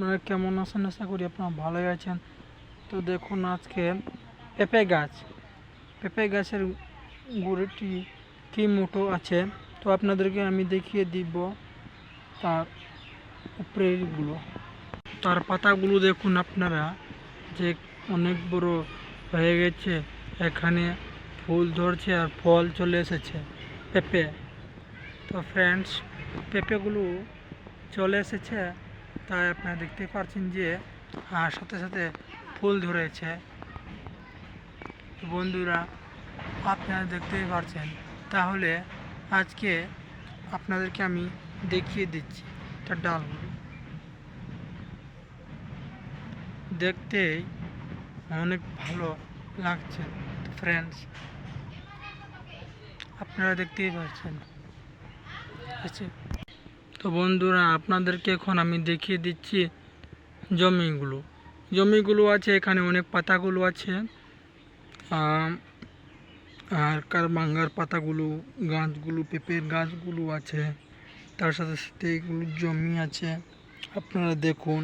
আপনারা কেমন আছেন? আশা করি আপনারা ভালোই আছেন। তো দেখুন আজকে পেঁপে গাছ। পেঁপে গাছের গুড়িটি কী মোটো আছে? তো আপনাদেরকে আমি দেখিয়ে দিব তার উপরেরগুলো। তার পাতাগুলো দেখুন আপনারা, যে অনেক বড় হয়ে গেছে। এখানে ফুল ধরছে আর ফল চলে এসেছে পেঁপে। তো ফ্রেন্ডস পেঁপেগুলো চলে এসেছে। তাই আপনারা দেখতে পাচ্ছেন যে সাথে সাথে ফুল ধরেছে। বন্ধুরা, আপনারা দেখতেই পাচ্ছেন। তাহলে আজকে আপনাদেরকে আমি দেখিয়ে দিচ্ছি তার ডালগুলো দেখতেই অনেক ভালো লাগছে ফ্রেন্ডস আপনারা দেখতেই পাচ্ছেন। আছে তো বন্ধুরা, আপনাদেরকে এখন আমি দেখিয়ে দিচ্ছি জমিগুলো। জমিগুলো আছে, এখানে অনেক পাতাগুলো আছে। আর কার কারবাঙ্গার পাতাগুলো, গাছগুলো, পেঁপের গাছগুলো আছে। তার সাথে সাথে এগুলো জমি আছে। আপনারা দেখুন।